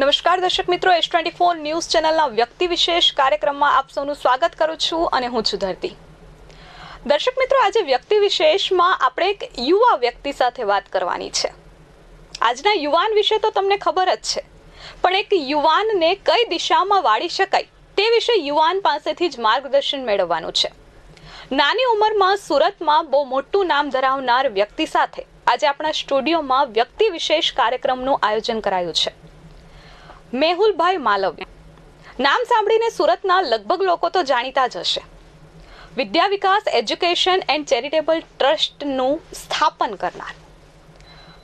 નમસ્કાર દર્શક મિત્રો એસ ટ્વેન્ટી ફોર ન્યૂઝ ચેનલના વ્યક્તિ વિશેષ કાર્યક્રમમાં આપ સૌનું સ્વાગત કરું છું અને હું છું ધરતી. દર્શક મિત્રો, આજે વ્યક્તિ વિશેષમાં આપણે એક યુવા વ્યક્તિ સાથે વાત કરવાની છે. આજના યુવાન વિશે તો તમને ખબર જ છે, પણ એક યુવાનને કઈ દિશામાં વાળી શકાય તે વિશે યુવાન પાસેથી જ માર્ગદર્શન મેળવવાનું છે. નાની ઉંમરમાં સુરતમાં બહુ મોટું નામ ધરાવનાર વ્યક્તિ સાથે આજે આપણા સ્ટુડિયોમાં વ્યક્તિ વિશેષ કાર્યક્રમનું આયોજન કરાયું છે. મેહુલભાઈ માલવ્ય નામ સાંભળીને સુરતના લગભગ લોકો તો જાણીતા જ હશે. Vidya Vikas, education and charitable ટ્રસ્ટનું સ્થાપન કરનાર.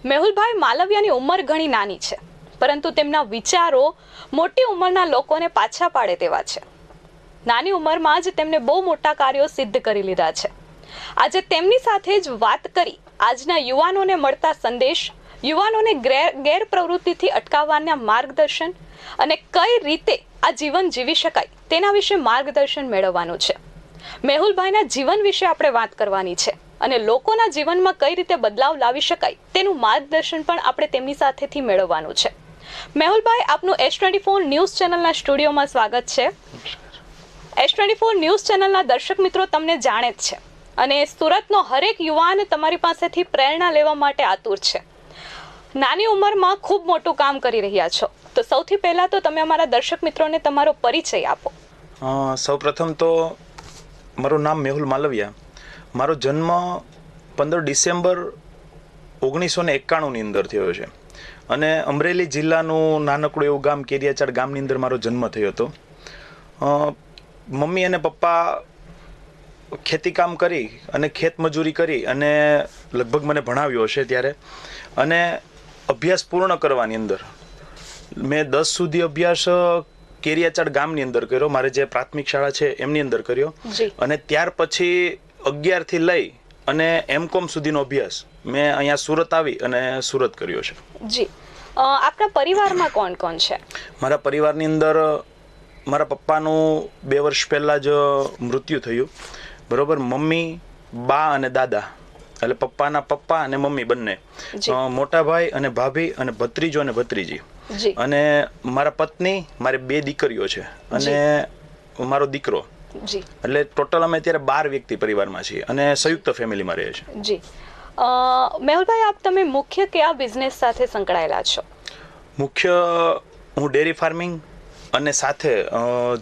મેહુલભાઈ માલવ્યાની ઉંમર ઘણી નાની છે, પરંતુ તેમના વિચારો મોટી ઉંમરના લોકોને પાછા પાડે તેવા છે. નાની ઉંમરમાં જ તેમને બહુ મોટા કાર્યો સિદ્ધ કરી લીધા છે. આજે તેમની સાથે જ વાત કરી આજના યુવાનોને મળતા સંદેશ યુવાનોને ગેર, ગેરપ્રવૃત્તિથી અટકાવવાના માર્ગદર્શન અને કઈ રીતે આ જીવન જીવી શકાય તેના વિશે માર્ગદર્શન મેળવવાનું છે. મેહુલભાઈના જીવન વિશે આપણે વાત કરવાની છે અને લોકોના જીવનમાં કઈ રીતે બદલાવ લાવી શકાય તેનું માર્ગદર્શન પણ આપણે તેમની સાથેથી મેળવવાનું છે. મેહુલભાઈ, આપનું એસ ટ્વેન્ટી ફોર ન્યૂઝ ચેનલના સ્ટુડિયોમાં સ્વાગત છે. એસ ટ્વેન્ટી ફોર ન્યૂઝ ચેનલના દર્શક મિત્રો તમને જાણે જ છે અને સુરતનો હરેક યુવાન તમારી પાસેથી પ્રેરણા લેવા માટે આતુર છે. નાની ઉંમરમાં ખૂબ મોટું કામ કરી રહ્યા છો. તો સૌથી પહેલા તો તમે અમારા દર્શક મિત્રોને તમારો પરિચય આપો. સૌપ્રથમ તો મારું નામ મેહુલ માલવિયા. મારો જન્મ પંદર ડિસેમ્બર ઓગણીસો ને એકાણુંની અંદર થયો છે. અને અમરેલી જિલ્લાનું નાનકડું એવું ગામ કેરિયાચાડ ગામની અંદર મારો જન્મ થયો હતો. મમ્મી અને પપ્પા ખેતીકામ કરી અને ખેતમજૂરી કરી અને લગભગ મને ભણાવ્યો હશે ત્યારે. અને અભ્યાસ પૂર્ણ કરવાની અંદર. મેં દસ સુધી અભ્યાસ કેરિયાચાડ ગામની અંદર કર્યો. મારે જે પ્રાથમિક શાળા છે એમની અંદર કર્યો. અને ત્યાર પછી અગિયારથી લઈ અને એમ કોમ સુધીનો અભ્યાસ મેં અહીંયા સુરત આવી અને સુરત કર્યો છે. જી. અ, આપણા પરિવારમાં કોણ કોણ છે? મારા પરિવારની અંદર મારા પપ્પાનું બે વર્ષ પહેલાં જ મૃત્યુ થયું. બરોબર? મમ્મી બા અને દાદા. એટલે પપ્પાના પપ્પા અને મમ્મી બંને. મોટા ભાઈ અને ભાભી અને ભત્રીજો અને ભત્રીજી. અને મારા પત્ની મારી બે દીકરીઓ છે. અને મારો દીકરો. એટલે ટોટલ અમે અત્યારે બાર વ્યક્તિ પરિવારમાં છીએ અને સંયુક્ત ફેમિલીમાં રહીએ છીએ. જી. મેહુલભાઈ આપ તમે મુખ્ય કયા બિઝનેસ સાથે સંકળાયેલા છો? મુખ્ય હું ડેરી ફાર્મિંગ અને સાથે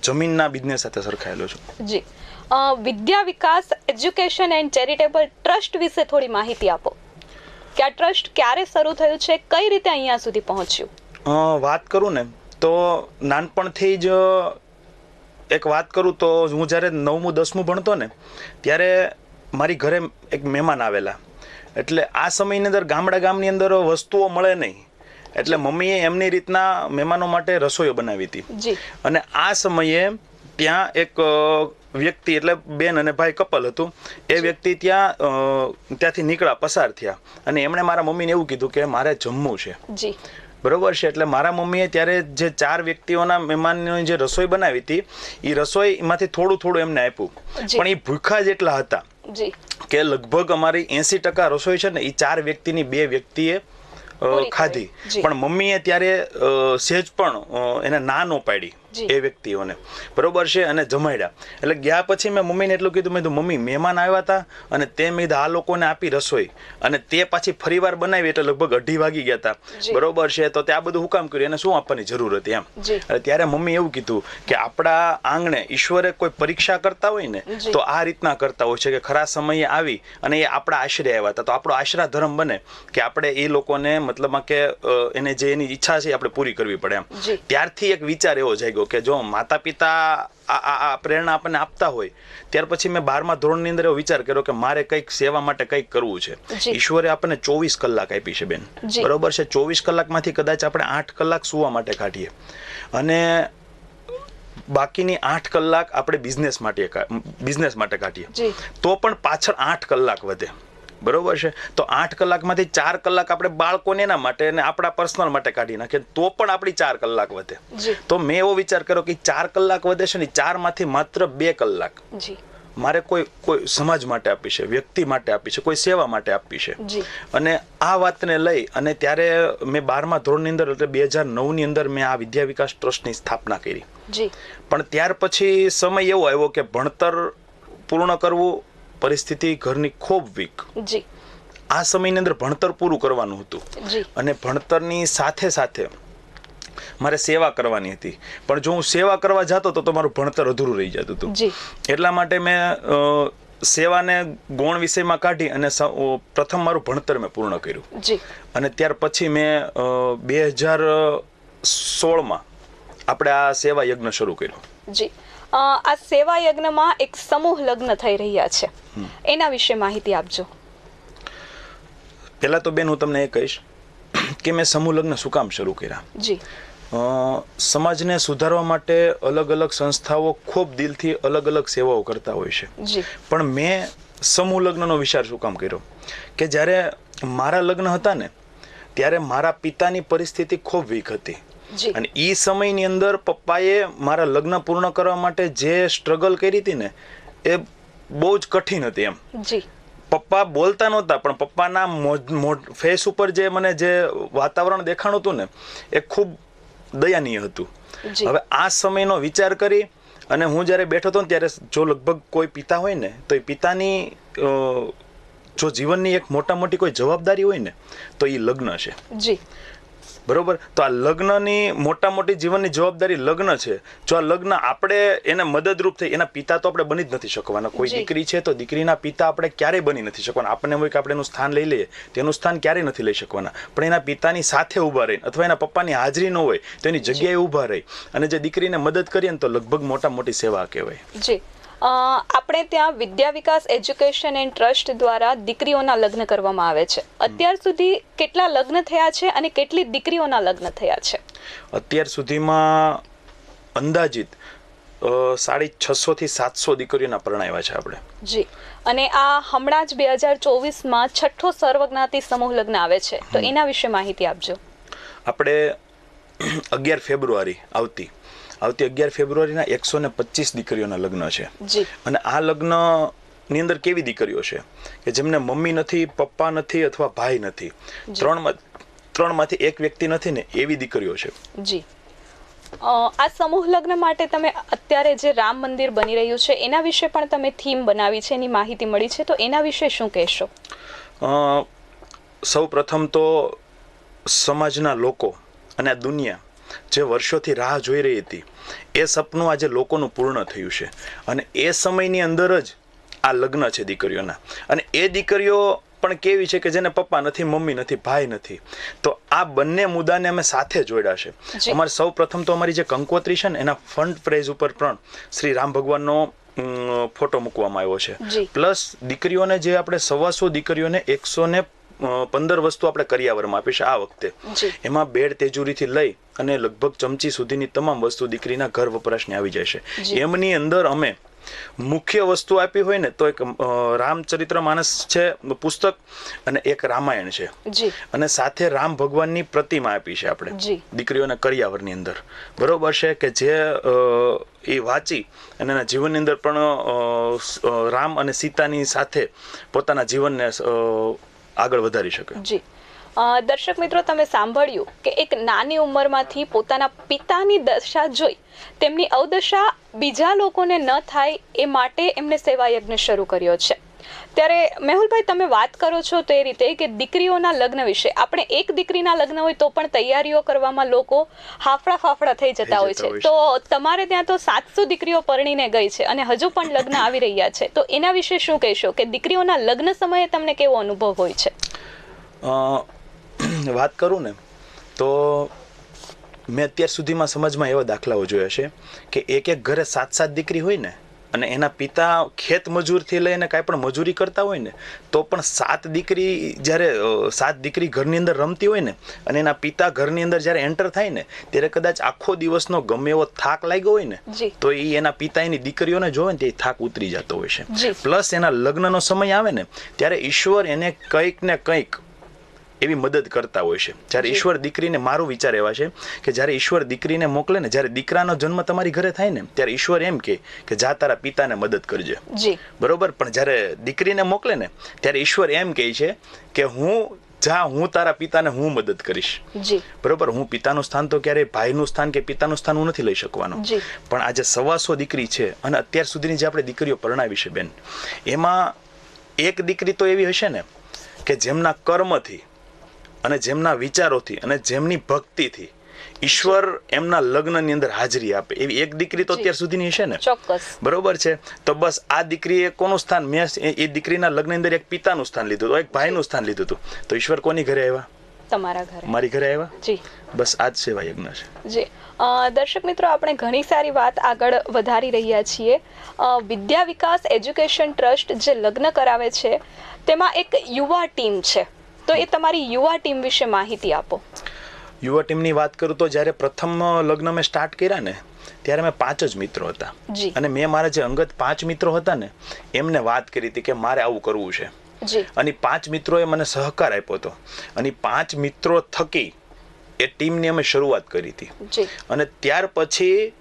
જમીનના બિઝનેસ સાથે સરખાયેલો છું. જી. Vidya Vikas education and charitable trust વિશે થોડી માહિતી આપો. કે આ ટ્રસ્ટ ક્યારે શરૂ થયું છે કઈ રીતે અહીંયા સુધી પહોંચ્યું? વાત કરું ને તો નાનપણથી જ એક વાત કરું તો હું જ્યારે નવમું દસમું ભણતો ને ત્યારે મારી ઘરે એક મહેમાન આવેલા. એટલે આ સમયની અંદર ગામડા ગામની અંદર વસ્તુઓ મળે નહીં. એટલે મમ્મીએ એમની રીતના મહેમાનો માટે રસોઈઓ બનાવી હતી. અને આ સમયે ત્યાં એક વ્યક્તિ એટલે બેન અને ભાઈ કપલ હતું. એ વ્યક્તિ ત્યાં ત્યાંથી નીકળ્યા પસાર થયા. અને એમણે મારા મમ્મીને એવું કીધું કે મારે જમવું છે. જી. બરોબર છે એટલે મારા મમ્મીએ ત્યારે જે ચાર વ્યક્તિઓના મહેમાનની જે રસોઈ બનાવી હતી એ રસોઈમાંથી થોડું થોડું એમને આપ્યું. પણ એ ભૂખા જેટલા હતા કે લગભગ અમારી એસી ટકા રસોઈ છે ને એ ચાર વ્યક્તિની બે વ્યક્તિએ. ખાધી. પણ મમ્મીએ ત્યારે સહેજ પણ એને ના નો પાડી. એ વ્યક્તિઓને. બરોબર છે? અને જમાડ્યા એટલે ગયા પછી મેં મમ્મીને એટલું કીધું મેં કીધું મમ્મી મહેમાન આવ્યા હતા અને તે મેં આ લોકોને આપી રસોઈ. અને તે પાછી ફરીવાર બનાવી એટલે લગભગ અઢી વાગી ગયા હતા બરોબર છે? તો તે આ બધું હું કામ કર્યું. એને શું આપવાની જરૂર હતી એમ? એટલે ત્યારે મમ્મી એવું કીધું કે આપણા આંગણે ઈશ્વરે કોઈ પરીક્ષા કરતા હોય ને તો આ રીતના કરતા હોય છે કે ખરા સમયે આવી અને એ આપણા આશરે આવ્યા હતા તો આપણો આશરા ધર્મ બને કે આપણે એ લોકોને મતલબમાં કે એને જે એની ઈચ્છા છે આપણે પૂરી કરવી પડે એમ. ત્યારથી એક વિચાર એવો જાગ્યો કે જો માતા પિતા આ પ્રેરણા આપણને આપતા હોય ત્યાર પછી મેં બારમા ધોરણની અંદર એવો વિચાર કર્યો કે મારે કંઈક સેવા માટે કંઈક કરવું છે. ઈશ્વરે આપણને ચોવીસ કલાક આપી છે બેન. બરોબર છે? ચોવીસ કલાકમાંથી કદાચ આપણે આઠ કલાક સુવા માટે કાઢીએ. અને બાકીની આઠ કલાક આપણે બિઝનેસ માટે બિઝનેસ માટે કાઢીએ. તો પણ પાછળ આઠ કલાક વધે. બરોબર છે? તો આઠ કલાકમાંથી ચાર કલાક આપણે બાળકોને એના માટે અને આપણા પર્સનલ માટે કાઢી નાખીએ તો પણ આપણી ચાર કલાક વધે. તો મેં એવો વિચાર કર્યો કે ચાર કલાક વધે છે ને ચારમાંથી માત્ર બે કલાક. મારે કોઈ કોઈ સમાજ માટે આપી છે વ્યક્તિ માટે આપી છે કોઈ સેવા માટે આપી છે. અને આ વાતને લઈ અને ત્યારે મેં બારમા ધોરણની અંદર એટલે બે હજાર નવની અંદર મેં આ વિદ્યા વિકાસ ટ્રસ્ટની સ્થાપના કરી. પણ ત્યાર પછી સમય એવો આવ્યો કે ભણતર પૂર્ણ કરવું પરિસ્થિતિ ઘરની ખૂબ વીક. જી. આ સમયની અંદર ભણતર પૂરું કરવાનું હતું. અને ભણતરની સાથે સાથે મારે સેવા કરવાની હતી. પણ જો હું સેવા કરવા જતો તો મારું ભણતર અધૂરું રહી જતું હતું. એટલા માટે મેં સેવાને ગૌણ વિષયમાં કાઢી અને પ્રથમ મારું ભણતર મેં પૂર્ણ કર્યું. અને ત્યાર પછી મેં બે હજાર સોળમાં આપણે આ સેવા યજ્ઞ શરૂ કર્યો. જી. આ સેવા યજ્ઞમાં એક સમૂહ લગ્ન થઈ રહ્યા છે. એના વિશે માહિતી આપજો. પહેલાં તો બેન હું તમને એ કહીશ કે મેં સમૂહ લગ્ન શું કામ શરૂ કર્યા? જી. સમાજને સુધારવા માટે અલગ અલગ સંસ્થાઓ ખૂબ દિલથી અલગ અલગ સેવાઓ કરતા હોય છે. પણ મેં સમૂહ લગ્નનો વિચાર શું કામ કર્યો? કે જ્યારે મારા લગ્ન હતા ને ત્યારે મારા પિતાની પરિસ્થિતિ ખૂબ વીક હતી. અને એ સમયની અંદર પપ્પાએ મારા લગ્ન પૂર્ણ કરવા માટે જે સ્ટ્રગલ કરી હતી ને એ બહુ જ કઠિન હતી એમ. જી. પપ્પા બોલતા નહોતા પણ પપ્પાના ફેસ ઉપર જે મને જે વાતાવરણ દેખાણું હતું ને એ ખૂબ દયાનીય હતું. હવે આ સમયનો વિચાર કરી અને હું જ્યારે બેઠો હતો ને ત્યારે જો લગભગ કોઈ પિતા હોય ને તો એ પિતાની જો જીવનની એક મોટા મોટી કોઈ જવાબદારી હોય ને તો એ લગ્ન છે જી. બરોબર? તો આ લગ્નની મોટા મોટી જીવનની જવાબદારી લગ્ન છે. જો આ લગ્ન આપણે એને મદદરૂપ થઈ એના પિતા તો આપણે બની જ નથી શકવાના. કોઈ દીકરી છે તો દીકરીના પિતા આપણે ક્યારેય બની નથી શકવાના. આપણને હોય કે આપણે એનું સ્થાન લઈ લઈએ તેનું સ્થાન ક્યારેય નથી લઈ શકવાના. પણ એના પિતાની સાથે ઊભા રહીને અથવા એના પપ્પાની હાજરી ન હોય તો એની જગ્યાએ ઊભા રહી. અને જે દીકરીને મદદ કરીએ ને તો લગભગ મોટા મોટી સેવા કહેવાય. જી. આપણે ત્યાં Vidya Vikas education and trust દ્વારા દીકરીઓના લગ્ન કરવામાં આવે છે. અત્યાર સુધી કેટલા લગ્ન થયા છે અને કેટલી દીકરીઓના લગ્ન થયા છે? અત્યાર સુધીમાં અંદાજિત સાડી છસો થી સાતસો દીકરીઓના પરણાવ્યા છે આપણે. જી. અને આ હમણાં જ બે હજાર ચોવીસમાં છઠ્ઠો સર્વજ્ઞાતિ સમૂહ લગ્ન આવે છે. તો એના વિશે માહિતી આપજો. આપણે અગિયાર ફેબ્રુઆરી આવતી આવતી અગિયાર ફેબ્રુઆરીના એકસો ને પચીસ દીકરીઓના લગ્ન છે. અને આ લગ્નની અંદર કેવી દીકરીઓ છે? કે જેમને મમ્મી નથી પપ્પા નથી અથવા ભાઈ નથી. ત્રણમાં ત્રણમાંથી એક વ્યક્તિ નથી ને એવી દીકરીઓ છે. જી. આ સમૂહ લગ્ન માટે તમે અત્યારે જે રામ મંદિર બની રહ્યું છે એના વિશે પણ તમે થીમ બનાવી છે એની માહિતી મળી છે તો એના વિશે શું કહેશો? સૌ પ્રથમ તો સમાજના લોકો અને આ દુનિયા જે વર્ષોથી રાહ જોઈ રહી હતી એ સપનું આજે લોકોનું પૂર્ણ થયું છે. અને એ સમયની અંદર જ આ લગ્ન છે દીકરીઓના. અને એ દીકરીઓ પણ કેવી છે કે જેને પપ્પા નથી મમ્મી નથી ભાઈ નથી. તો આ બંને મુદ્દાને અમે સાથે જોડ્યા છે. અમારે સૌ પ્રથમ તો અમારી જે કંકોત્રી છે ને એના ફંડ પ્રાઇઝ ઉપર પણ શ્રી રામ ભગવાનનો ફોટો મૂકવામાં આવ્યો છે. પ્લસ દીકરીઓને જે આપણે સવાસો દીકરીઓને એકસો ને પંદર વસ્તુ આપણે કરિયાવરમાં આપી છે આ વખતે. એમાં બેડ તેજુરીથી લઈ અને લગભગ ચમચી સુધીની તમામ વસ્તુ દીકરીના ઘર વપરાશને આવી છે. એમની અંદર અમે મુખ્ય વસ્તુ આપી હોય ને તો એક રામચરિત્ર માનસ છે પુસ્તક અને એક રામાયણ છે. અને સાથે રામ ભગવાનની પ્રતિમા આપી છે આપણે. દીકરીઓના કરિયાવરની અંદર. બરોબર છે કે જે એ વાંચી અને એના જીવનની અંદર પણ રામ અને સીતાની સાથે પોતાના જીવનને આગળ વધારી શકે જી. દર્શક મિત્રો, તમે સાંભળ્યું કે એક નાની ઉંમરમાંથી પોતાના પિતાની દશા જોઈ તેમની અવદશા બીજા લોકોને ન થાય એ માટે એમને સેવા યજ્ઞ શરૂ કર્યો છે. ત્યારે મેહુલભાઈ તમે વાત કરો છો તે રીતે કે દીકરીઓના લગ્ન વિશે. આપણે એક દીકરીના લગ્ન હોય તો પણ તૈયારીઓ કરવામાં લોકો હાફડા ફાફડા થઈ જતા હોય છે. તો તમારે ત્યાં તો સાતસો દીકરીઓ પરણીને ગઈ છે અને હજુ પણ લગ્ન આવી રહ્યા છે. તો એના વિશે શું કહેશો કે દીકરીઓના લગ્ન સમયે તમને કેવો અનુભવ હોય છે? વાત કરું ને તો મેં અત્યાર સુધીમાં સમાજમાં એવા દાખલાઓ જોયા છે કે એક એક ઘરે સાત સાત દીકરી હોય ને અને એના પિતા ખેત મજૂરથી લઈને કાંઈ પણ મજૂરી કરતા હોય ને તો પણ સાત દીકરી જ્યારે સાત દીકરી ઘરની અંદર રમતી હોય ને અને એના પિતા ઘરની અંદર જ્યારે એન્ટર થાય ને ત્યારે કદાચ આખો દિવસનો ગમે એવો થાક લાગ્યો હોય ને તો એ એના પિતા એની દીકરીઓને જોવે ને તે થાક ઉતરી જતો હોય છે. પ્લસ એના લગ્નનો સમય આવે ને ત્યારે ઈશ્વર એને કંઈક ને કંઈક એવી મદદ કરતા હોય છે. જ્યારે ઈશ્વર દીકરીને મારો વિચાર એવા છે કે જ્યારે ઈશ્વર દીકરીને મોકલે ને જ્યારે દીકરાનો જન્મ તમારી ઘરે થાય ને ત્યારે ઈશ્વર એમ કે કે જા તારા પિતાને મદદ કરજે. બરોબર? પણ જ્યારે દીકરીને મોકલે ને ત્યારે ઈશ્વર એમ કહે છે કે હું જા હું તારા પિતાને હું મદદ કરીશ. બરોબર? હું પિતાનું સ્થાન તો ક્યારેય ભાઈનું સ્થાન કે પિતાનું સ્થાન હું નથી લઈ શકવાનો. પણ આજે સવાસો દીકરી છે અને અત્યાર સુધીની જે આપણે દીકરીઓ પરણાવી છે બેન એમાં એક દીકરી તો એવી હશે ને કે જેમના કર્મથી અને જેમના વિચારોથી અને જેમની ભક્તિથી ઈશ્વર એમના લગ્નની અંદર હાજરી આપે. એવી એક દીકરી તો અત્યાર સુધીની હશે ને? ચોક્કસ. બરોબર છે? તો બસ આ દીકરીએ કોનું સ્થાન? મેં એ એ દીકરીના લગ્ન અંદર એક પિતાનું સ્થાન લીધું હતું એક ભાઈનું સ્થાન લીધું હતું. તો ઈશ્વર કોની ઘરે આવ્યા? તમારા ઘરે. મારી ઘરે આવ્યા? જી. બસ આ જ સેવા યજ્ઞ છે. જી. દર્શક મિત્રો આપણે ઘણી સારી વાત આગળ વધારી રહ્યા છીએ. વિદ્યા વિકાસ એજ્યુકેશન ટ્રસ્ટ જે લગ્ન કરાવે છે તેમાં એક યુવા ટીમ છે. તો એ તમારી યુવા ટીમ વિશે માહિતી આપો. યુવા ટીમની વાત કરું તો જ્યારે પ્રથમ લગ્ન મેં સ્ટાર્ટ કર્યા ને ત્યારે મેં પાંચ જ મિત્રો હતા. અને મેં મારા જે અંગત પાંચ મિત્રો હતા ને એમને વાત કરી હતી કે મારે આવું કરવું છે. અને પાંચ મિત્રોએ મને સહકાર આપ્યો હતો. અને પાંચ મિત્રો થકી એ ટીમની અમે શરૂઆત કરી હતી. અને ત્યાર પછી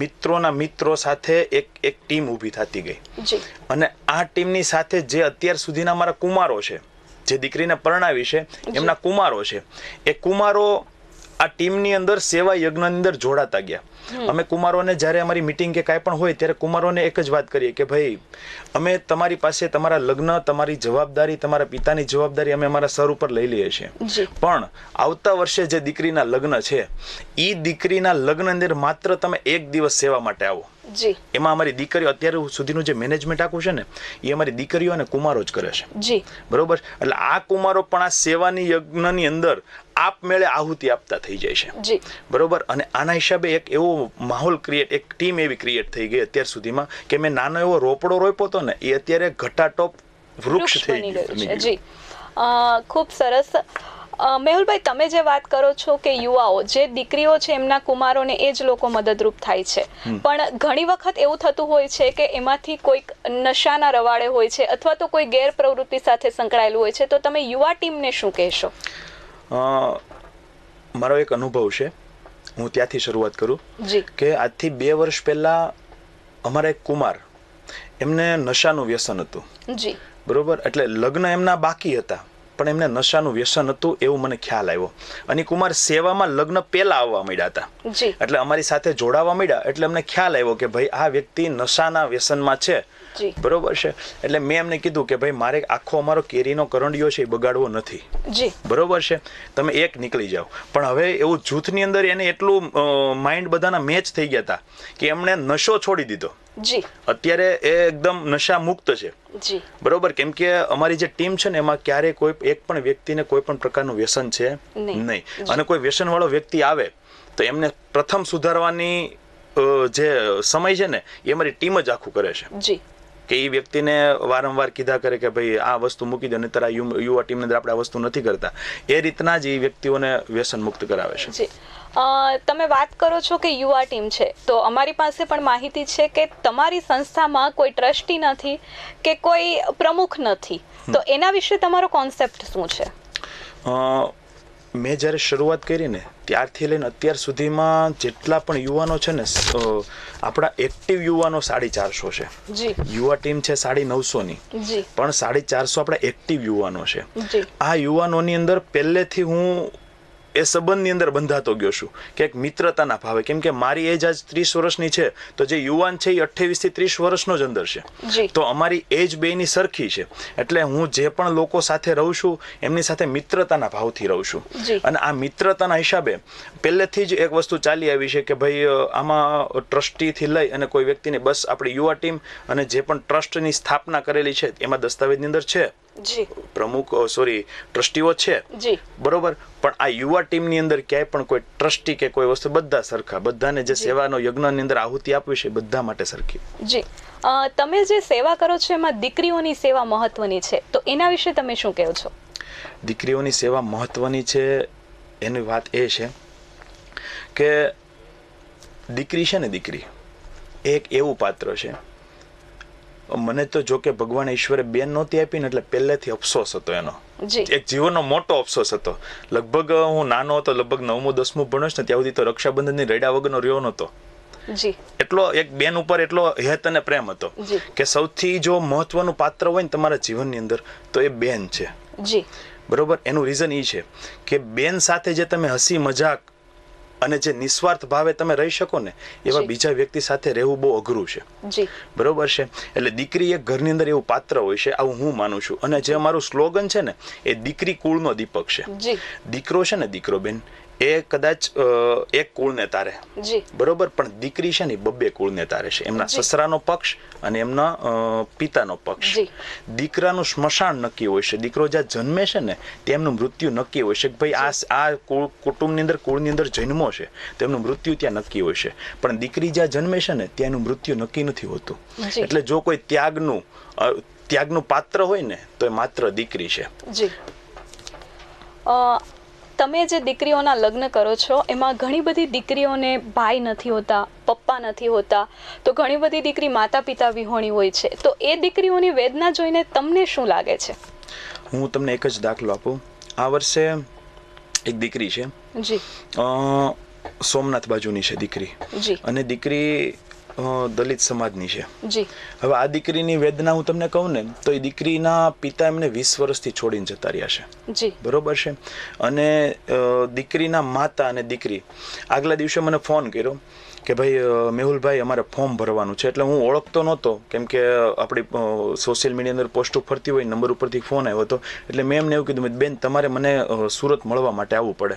મિત્રોના મિત્રો સાથે એક એક ટીમ ઊભી થતી ગઈ. અને આ ટીમની સાથે જે અત્યાર સુધીના મારા કુમારો છે જે દીકરીને પરણાવી છે એમના કુમારો છે. એ કુમારો આ ટીમની અંદર સેવા યજ્ઞની અંદર જોડાતા ગયા. અમે કુમારોને જ્યારે અમારી મિટિંગ કે કાંઈ પણ હોય ત્યારે કુમારોને એક જ વાત કરીએ કે ભાઈ અમે તમારી પાસે તમારા લગ્ન તમારી જવાબદારી તમારા પિતાની જવાબદારી અમે અમારા સર ઉપર લઈ લઈએ છીએ. પણ આવતા વર્ષે જે દીકરીના લગ્ન છે એ દીકરીના લગ્ન અંદર માત્ર તમે એક દિવસ સેવા માટે આવો. જી. એમાં અમારી દીકરીઓ અત્યારે સુધીનું જે મેનેજમેન્ટ આખું છે ને એ અમારી દીકરીઓ અને કુમારો જ કરે છે. જી. બરોબર? એટલે આ કુમારો પણ આ સેવાની યજ્ઞની અંદર આપમેળે આહુતિ આપતા થઈ જાય છે. જી. બરોબર? અને આના હિસાબે એક એવો માહોલ ક્રિએટ એક ટીમ એવી ક્રિએટ થઈ ગઈ અત્યાર સુધીમાં કે મેં નાનો એવો રોપડો રોપ્યો હતો ને એ અત્યારે ઘટાટોપ વૃક્ષ થઈ ગયો. જી. ખૂબ સરસ મેહુલભાઈ તમે જે વાત કરો છો કે યુવાઓ જે દીકરીઓ છે એમના કુમારોને એ જ લોકો મદદરૂપ થાય છે. પણ ઘણી વખત એવું થતું હોય છે કે એમાંથી કોઈક નશાના રવાડે હોય છે અથવા તો કોઈ ગેરપ્રવૃત્તિ સાથે સંકળાયેલું હોય છે. તો તમે યુવા ટીમને શું કહેશો? મારો એક અનુભવ છે. હું ત્યાંથી શરૂઆત કરું જી. કે આજથી બે વર્ષ પહેલા અમારા એક કુમાર એમને નશાનું વ્યસન હતું. જી. બરોબર? એટલે લગ્ન એમના બાકી હતા. પણ એમને નશાનું વ્યસન હતું એવું મને ખ્યાલ આવ્યો. અને કુમાર સેવામાં લગ્ન પહેલા આવવા માંડ્યા હતા. એટલે અમારી સાથે જોડાવા માંડ્યા. એટલે અમને ખ્યાલ આવ્યો કે ભાઈ આ વ્યક્તિ નશાના વ્યસનમાં છે. બરોબર છે? એટલે મેં એમને કીધું કે ભાઈ મારે આખો અમારો કેરીનો કરંડિયો છે એ બગાડવો નથી. જી. બરોબર છે? તમે એક નીકળી જાઓ. પણ હવે એવું જૂથની અંદર એને એટલું માઇન્ડ બધાના મેચ થઈ ગયા હતા કે એમણે નશો છોડી દીધો. જી. અત્યારે એ એકદમ નશા મુક્ત છે. જી. બરોબર? કેમ કે અમારી જે ટીમ છે ને એમાં ક્યારે કોઈ એક પણ વ્યક્તિને કોઈ પણ પ્રકારનું વ્યસન છે નહીં. નહીં. અને કોઈ વ્યસન વાળો વ્યક્તિ આવે તો એમને પ્રથમ સુધારવાની જે સમય છે ને એ અમારી ટીમ જ આખું કરે છે. જી. કે એ વ્યક્તિને વારંવાર કીધા કરે કે ભાઈ આ વસ્તુ મૂકી દે નહીતર આ યુવા ટીમની અંદર આપણે આ વસ્તુ નથી કરતા. એ રીતના જ એ વ્યક્તિઓને વ્યસન મુક્ત કરાવે છે. તમે વાત કરો છો કે યુવા ટીમ છે તો અમારી પાસે પણ માહિતી છે કે તમારી સંસ્થામાં કોઈ ટ્રસ્ટી નથી કે કોઈ પ્રમુખ નથી. તો એના વિશે તમારો કોન્સેપ્ટ શું છે? મેં જ્યારે શરૂઆત કરી ને ત્યારથી લઈને અત્યાર સુધીમાં જેટલા પણ યુવાનો છે ને આપણા એક્ટિવ યુવાનો સાડી ચારસો છે. યુવા ટીમ છે સાડી નવસોની. પણ સાડી ચારસો આપણા એક્ટિવ યુવાનો છે. આ યુવાનોની અંદર પહેલેથી હું એ સંબંધની અંદર બંધાતો ગયો છું. કે એક મિત્રતાના ભાવે કેમ કે મારી એજ આજ ત્રીસ વર્ષની છે તો જે યુવાન છે એ અઠ્ઠાવીસથી ત્રીસ વર્ષનો જ અંદર છે. તો અમારી એજ બેની સરખી છે. એટલે હું જે પણ લોકો સાથે રહું છું એમની સાથે મિત્રતાના ભાવથી રહું છું. અને આ મિત્રતાના હિસાબે પહેલેથી જ એક વસ્તુ ચાલી આવી છે કે ભાઈ આમાં ટ્રસ્ટીથી લઈ અને કોઈ વ્યક્તિને બસ આપણી યુવા ટીમ અને જે પણ ટ્રસ્ટની સ્થાપના કરેલી છે એમાં દસ્તાવેજની અંદર છે. પ્રમુખ સોરી ટ્રસ્ટીઓ છે? બરોબર? પણ આ યુવા ટીમની અંદર ક્યાંય પણ કોઈ ટ્રસ્ટી કે કોઈ વસ્તુ બધા સરખા. બધાને જે સેવાનો યજ્ઞની અંદર આહુતિ આપવી છે બધા માટે સરખી. જી. તમે જે સેવા કરો છો એમાં દીકરીઓની સેવા મહત્વની છે. તો એના વિશે તમે શું કહો છો? દીકરીઓની સેવા મહત્વની છે એની વાત એ છે કે દીકરી છે ને દીકરી એક એવું પાત્ર છે મને તો જો કે ભગવાન ઈશ્વરે બેન નહોતી આપી ને એટલે પહેલેથી અફસોસ હતો એનો. એક જીવનનો મોટો અફસોસ હતો. લગભગ હું નાનો હતો લગભગ નવમું દસમું ભણ્યો ને ત્યાં સુધી તો રક્ષાબંધનની રેડા વગરનો રહ્યો નહોતો. એટલો એક બેન ઉપર એટલો હેત અને પ્રેમ હતો કે સૌથી જો મહત્વનું પાત્ર હોય ને તમારા જીવનની અંદર તો એ બેન છે. બરોબર? એનું રીઝન એ છે કે બેન સાથે જે તમે હસી મજાક અને જે નિસ્વાર્થ ભાવે તમે રહી શકો ને એવા બીજા વ્યક્તિ સાથે રહેવું બહુ અઘરું છે. બરોબર છે? એટલે દીકરી એક ઘરની અંદર એવું પાત્ર હોય છે આવું હું માનું છું. અને જે અમારું સ્લોગન છે ને એ દીકરી કુળનો દીપક છે. દીકરો છે ને દીકરો બેન એ કદાચ એક કુળને તારે. બરોબર? પણ દીકરી છે ને બબ્બે બબ્બે કુળને તારે છે. એમના સસરાનો પક્ષ અને એમના પિતાનો પક્ષ. દીકરાનું સ્મશાન નક્કી હોય છે. દીકરો જ્યાં જન્મે છે ને તેમનું મૃત્યુ નક્કી હોય છે કે ભાઈ આ આ કુળ કુટુંબની અંદર કુળની અંદર જન્મો છે. તેમનું મૃત્યુ ત્યાં નક્કી હોય છે. પણ દીકરી જ્યાં જન્મે છે ને ત્યાંનું મૃત્યુ નક્કી નથી હોતું. એટલે જો કોઈ ત્યાગનું ત્યાગનું પાત્ર હોય ને તો એ માત્ર દીકરી છે. તમે જે દીકરીઓના લગ્ન કરો છો એમાં ઘણી બધી દીકરીઓને ભાઈ નથી હોતા પપ્પા નથી હોતા. તો ઘણી બધી દીકરી માતા પિતા વિહોણી હોય છે. તો એ દીકરીઓની વેદના જોઈને તમને શું લાગે છે? હું તમને એક જ દાખલો આપું. આ વર્ષે એક દીકરી છે. જી. સોમનાથ બાજુની છે દીકરી. જી. અને દીકરી દલિત સમાજની છે. જી. હવે આ દીકરીની વેદના હું તમને કહું ને તો એ દીકરીના પિતા એમને વીસ વર્ષથી છોડીને જતા રહ્યા છે. જી. બરોબર છે? અને દીકરીના માતા અને દીકરી આગલા દિવસે મને ફોન કર્યો. કે ભાઈ મેહુલભાઈ અમારે ફોર્મ ભરવાનું છે. એટલે હું ઓળખતો નહોતો. કેમ કે આપણી સોશિયલ મીડિયા અંદર પોસ્ટ ફરતી હોય નંબર ઉપરથી ફોન આવ્યો હતો. એટલે મેં એમને એવું કીધું બેન તમારે મને સુરત મળવા માટે આવવું પડે.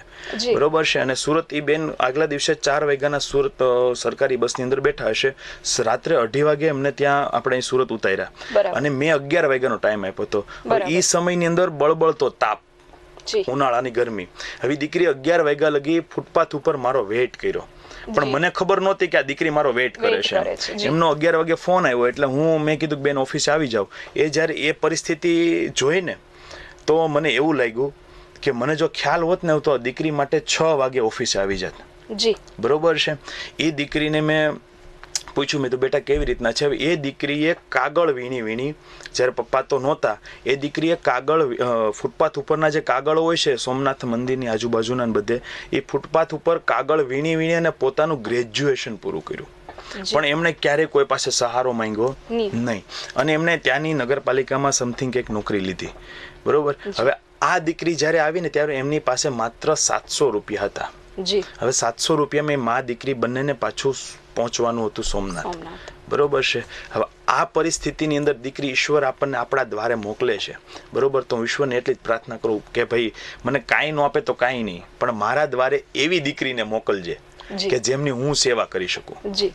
બરોબર છે? અને સુરત એ બેન આગલા દિવસે ચાર વાગ્યાના સુરત સરકારી બસની અંદર બેઠા હશે. રાત્રે અઢી વાગે એમને ત્યાં આપણે સુરત ઉતાર્યા. અને મેં અગિયાર વાગ્યાનો ટાઈમ આપ્યો હતો. એ સમયની અંદર બળબળતો તાપ. ઉનાળાની ગરમી. હવે દીકરી અગિયાર વાગ્યા લગી ફૂટપાથ ઉપર મારો વેઇટ કર્યો. પણ મને ખબર નહોતી કે આ દીકરી મારો વેઇટ કરે છે. એમનો અગિયાર વાગે ફોન આવ્યો એટલે હું મેં કીધું બેન ઓફિસે આવી જાવ એ જ્યારે એ પરિસ્થિતિ જોઈને તો મને એવું લાગ્યું કે મને જો ખ્યાલ હોત ને તો દીકરી માટે છ વાગે ઓફિસે આવી જાત. જી. બરોબર છે? એ દીકરીને મેં પૂછ્યું મેં તો બેટા કેવી રીતના છે? એ દીકરીએ કાગળ વીણી વીણી જ્યારે પપ્પા તો નહોતા એ દીકરીએ કાગળ ફૂટપાથ ઉપરના જે કાગળો હોય છે સોમનાથ મંદિરની આજુબાજુના બધે એ ફૂટપાથ ઉપર કાગળ વીણી વીણી અને પોતાનું ગ્રેજ્યુએશન પૂરું કર્યું. પણ એમણે ક્યારેય કોઈ પાસે સહારો માંગ્યો નહીં. અને એમણે ત્યાંની નગરપાલિકામાં સમથિંગ એક નોકરી લીધી. બરોબર? હવે આ દીકરી જ્યારે આવી ને ત્યારે એમની પાસે માત્ર સાતસો રૂપિયા હતા. હવે સાતસો રૂપિયા મેં મા દીકરી બંનેને પાછું પહોંચવાનું હતું સોમનાથ. બરોબર છે? હવે આ પરિસ્થિતિની અંદર દીકરી ઈશ્વર આપણને આપણા દ્વારે મોકલે છે. બરોબર? તો હું ઈશ્વરને એટલી જ પ્રાર્થના કરું કે ભાઈ મને કાંઈ ન આપે તો કાંઈ નહીં પણ મારા દ્વારે એવી દીકરીને મોકલજે કે જેમની હું સેવા કરી શકું. જી.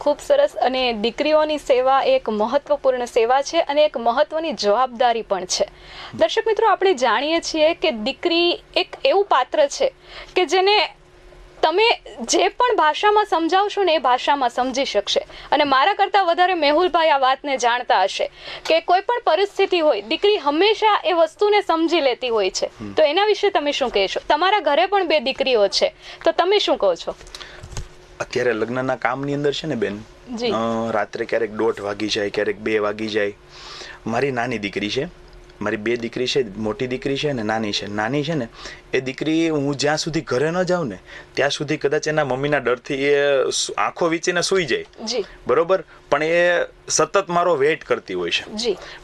ખૂબ સરસ. અને દીકરીઓની સેવા એક મહત્વપૂર્ણ સેવા છે અને એક મહત્વની જવાબદારી પણ છે. દર્શક મિત્રો આપણે જાણીએ છીએ કે દીકરી એક એવું પાત્ર છે કે જેને તમે જે પણ ભાષામાં સમજાવશો ને એ ભાષામાં સમજી શકશે. અને મારા કરતાં વધારે મેહુલભાઈ આ વાતને જાણતા હશે કે કોઈ પણ પરિસ્થિતિ હોય દીકરી હંમેશા એ વસ્તુને સમજી લેતી હોય છે. તો એના વિશે તમે શું કહેશો? તમારા ઘરે પણ બે દીકરીઓ છે. તો તમે શું કહો છો? અત્યારે લગ્નના કામની અંદર છે ને બેન રાત્રે ક્યારેક દોઢ વાગી જાય ક્યારેક બે વાગી જાય. મારી નાની દીકરી છે. મારી બે દીકરી છે મોટી દીકરી છે ને નાની છે. નાની છે ને એ દીકરી હું જ્યાં સુધી ઘરે ન જાઉં ને ત્યાં સુધી કદાચ એના મમ્મીના ડરથી એ આંખો વીચીને સૂઈ જાય. બરોબર? પણ એ સતત મારો વેઇટ કરતી હોય છે.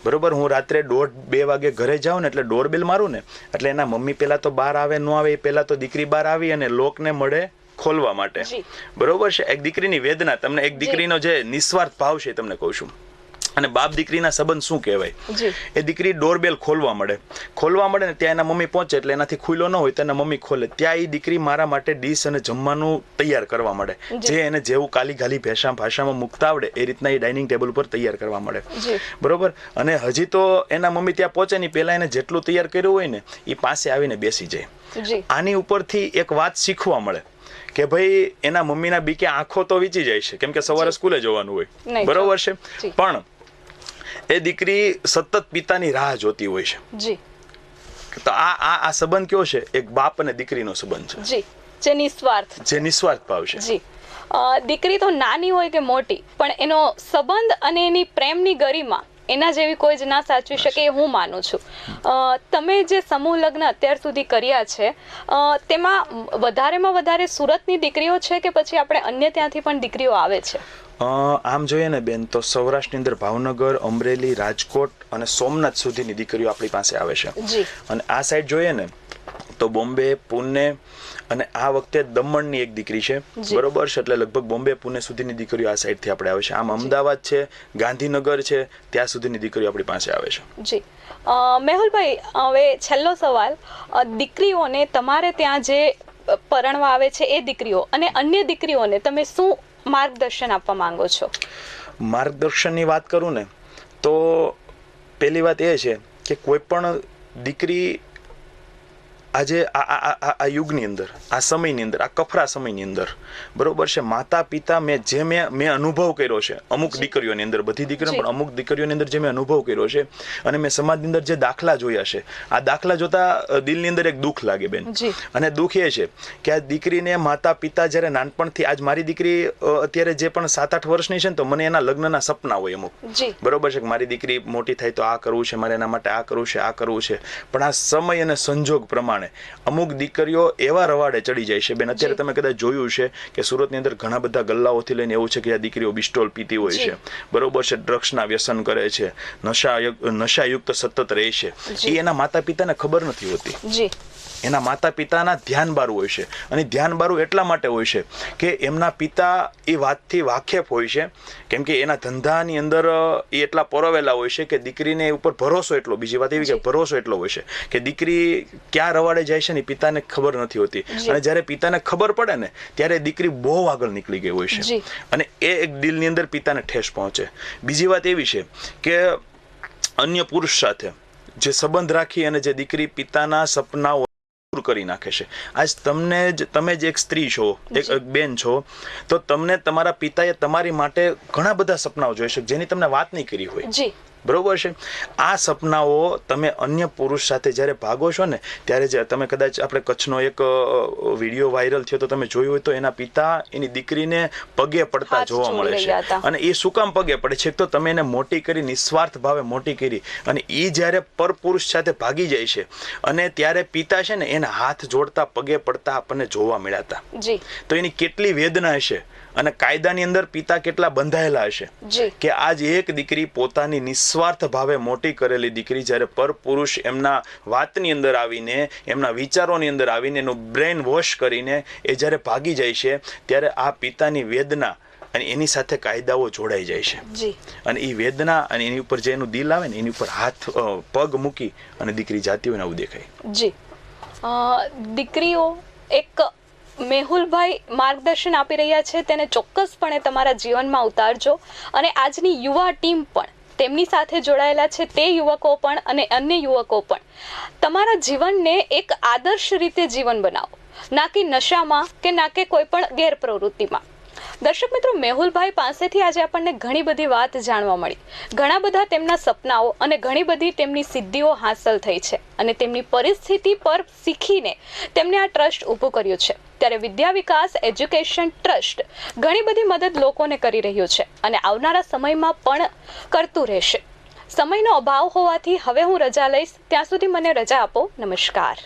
બરોબર? હું રાત્રે દોઢ બે વાગે ઘરે જાઉં ને એટલે ડોરબેલ મારું ને એટલે એના મમ્મી પહેલાં તો બહાર આવે ન આવે એ પહેલા તો દીકરી બહાર આવી અને લોકને મળે ખોલવા માટે. બરોબર છે? એક દીકરીની વેદના તમને એક દીકરીનો જે નિસ્વાર્થ ભાવ છે તમને કહું છું. અને બાપ દીકરીના સંબંધ શું કહેવાય? એ દીકરી ડોરબેલ ખોલવા મળે ખોલવા મળે ને ત્યાં એના મમ્મી પહોંચે એટલે એનાથી ખુલ્લો ન હોય તો એના મમ્મી ખોલે. ત્યાં એ દીકરી મારા માટે ડીશ અને જમવાનું તૈયાર કરવા મળે જે. એને જેવું કાલી ગાલી ભેષા ભાષામાં મૂકતા આવડે એ રીતના એ ડાઇનિંગ ટેબલ ઉપર તૈયાર કરવા મળે બરોબર? અને હજી તો એના મમ્મી ત્યાં પહોંચે નહીં પહેલાં એને જેટલું તૈયાર કર્યું હોય ને એ પાસે આવીને બેસી જાય. આની ઉપરથી એક વાત શીખવા મળે કે ભાઈ એના મમ્મીના બીકે આંખો તો વીચી જાય છે. કેમ કે સવારે સ્કૂલે જવાનું હોય. બરોબર છે? પણ એ દીકરી સતત પિતાની રાહ જોતી હોય છે. જી. તો આ આ આ સંબંધ કયો છે? એક બાપ અને દીકરીનો સંબંધ છે. જી. જે નિસ્વાર્થ જે નિસ્વાર્થ ભાવ છે. જી. દીકરી તો નાની હોય કે મોટી પણ એનો સંબંધ અને એની પ્રેમની ગરિમા એના જેવી કોઈ જ ના સાચવી શકે એ હું માનું છું. તમે જે સમૂહ લગ્ન અત્યાર સુધી કર્યા છે તેમાં વધારેમાં વધારે સુરતની દીકરીઓ છે કે પછી આપણે અન્ય ત્યાંથી પણ દીકરીઓ આવે છે? આમ જોઈએ ને બેન તો સૌરાષ્ટ્રની અંદર ભાવનગર અમરેલી રાજકોટ અને સોમનાથ સુધીની દીકરીઓ આપણી પાસે આવે છે. અને આ સાઈડ જોઈએ ને તો બોમ્બે પુણે અને આ વખતે દમણની એક દીકરી છે. બરોબર છે એટલે લગભગ બોમ્બે પુણે સુધીની દીકરીઓ આ સાઈડથી આપણે આવે છે. આમ અમદાવાદ છે ગાંધીનગર છે ત્યાં સુધીની દીકરીઓ આપણી પાસે આવે છે. જી. મેહુલભાઈ હવે છેલ્લો સવાલ. દીકરીઓને તમારે ત્યાં જે પરણવા આવે છે એ દીકરીઓ અને અન્ય દીકરીઓને તમે શું માર્ગદર્શન આપવા માંગો છો? માર્ગદર્શનની વાત કરું ને, તો પહેલી વાત એ છે કે કોઈ પણ દીકરી આજે આ આ આ- આ આ યુગની અંદર આ સમયની અંદર આ કફરા સમયની અંદર બરોબર છે? માતા પિતા મેં જે મેં મેં અનુભવ કર્યો છે. અમુક દીકરીઓની અંદર બધી દીકરીઓ પણ અમુક દીકરીઓની અંદર જે મેં અનુભવ કર્યો છે અને મેં સમાજની અંદર જે દાખલા જોયા છે આ દાખલા જોતા દિલની અંદર એક દુઃખ લાગે બેન. અને દુઃખ એ છે કે આ દીકરીને માતા પિતા જ્યારે નાનપણથી આજ મારી દીકરી અત્યારે જે પણ સાત આઠ વર્ષની છે ને તો મને એના લગ્નના સપના હોય અમુક. બરોબર છે કે મારી દીકરી મોટી થાય તો આ કરવું છે મારે એના માટે આ કરવું છે આ કરવું છે. પણ આ સમય અને સંજોગ પ્રમાણે અમુક દીકરીઓ એવા રવાડે ચડી જાય છે. બેન અત્યારે તમે કદાચ જોયું છે કે સુરતની અંદર ઘણા બધા ગલ્લાઓથી લઈને એવું છે કે આ દીકરીઓ બિસ્ટોલ પીતી હોય છે. બરોબર છે ડ્રગ્સના વ્યસન કરે છે. નશા નશાયુક્ત સતત રહે છે. એ એના માતા પિતાને ખબર નથી હોતી. જી. એના માતા પિતાના ધ્યાન બારું હોય છે. અને ધ્યાન બારું એટલા માટે હોય છે કે એમના પિતા એ વાતથી વાકેફ હોય છે. કેમ કે એના ધંધાની અંદર એ એટલા પરોવેલા હોય છે કે દીકરીને ઉપર ભરોસો એટલો બીજી વાત એવી કે ભરોસો એટલો હોય છે કે દીકરી ક્યાં રવાડે જાય છે ને પિતાને ખબર નથી હોતી. અને જ્યારે પિતાને ખબર પડે ને ત્યારે દીકરી બહુ આગળ નીકળી ગઈ હોય છે. અને એ એક દિલની અંદર પિતાને ઠેસ પહોંચે. બીજી વાત એવી છે કે અન્ય પુરુષ સાથે જે સંબંધ રાખી અને જે દીકરી પિતાના સપનાઓ દૂર કરી નાખે છે. આજ તમને જ તમે જ એક સ્ત્રી છો એક બેન છો તો તમને તમારા પિતાએ તમારી માટે ઘણા બધા સપનાઓ જોઈ છે જેની તમને વાત નહીં કરી હોય. બરોબર છે? આ સપનાઓ તમે અન્ય પુરુષ સાથે જ્યારે ભાગો છો ને ત્યારે જે તમે કદાચ આપણે કચ્છનો એક વીડિયો વાયરલ થયો તો તમે જોયું હોય તો એના પિતા એની દીકરીને પગે પડતા જોવા મળે છે. અને એ શું કામ પગે પડે છે? તો તમે એને મોટી કરી નિસ્વાર્થ ભાવે મોટી કરી અને એ જ્યારે પરપુરુષ સાથે ભાગી જાય છે અને ત્યારે પિતા છે ને એના હાથ જોડતા પગે પડતા આપણને જોવા મળ્યા હતા. તો એની કેટલી વેદના હશે? અને કાયદાની અંદર પિતા કેટલા બંધાયેલા હશે? કે આજ એક દીકરી પોતાની નિસ્વાર્થ ભાવે મોટી કરેલી દીકરી જ્યારે પરપુરુષ એમના વાતની અંદર આવીને એમના વિચારોની અંદર આવીને એનું બ્રેન વોશ કરીને એ જ્યારે ભાગી જાય છે ત્યારે આ પિતાની વેદના અને એની સાથે કાયદાઓ જોડાઈ જાય છે. અને એ વેદના અને એની ઉપર જે એનું દિલ આવે ને એની ઉપર હાથ પગ મૂકી અને દીકરી જાતી હોય ને આવું દેખાય. જી. દીકરીઓ એક મેહુલભાઈ માર્ગદર્શન આપી રહ્યા છે, તેને ચોક્કસપણે તમારા જીવનમાં ઉતારજો. અને આજની યુવા ટીમ પણ તેમની સાથે જોડાયેલા છે, તે યુવકો પણ અને અન્ય યુવકો પણ. તમારા જીવનને એક આદર્શ રીતે જીવન બનાવો. ના કે નશામાં કે ના કે કોઈ પણ ગેરપ્રવૃત્તિમાં. દર્શક મિત્રો, મેહુલભાઈ પાસેથી આજે આપણને ઘણી બધી વાત જાણવા મળી. ઘણા બધા તેમના સપનાઓ અને ઘણી બધી તેમની સિદ્ધિઓ હાંસલ થઈ છે અને તેમની પરિસ્થિતિ પર શીખીને તેમણે આ ટ્રસ્ટ ઊભું કર્યું છે. ત્યારે વિદ્યા વિકાસ એજ્યુકેશન ટ્રસ્ટ ઘણી બધી મદદ લોકોને કરી રહ્યું છે અને આવનારા સમયમાં પણ કરતું રહેશે. સમયનો અભાવ હોવાથી હવે હું રજા લઈશ. ત્યાં સુધી મને રજા આપો. નમસ્કાર.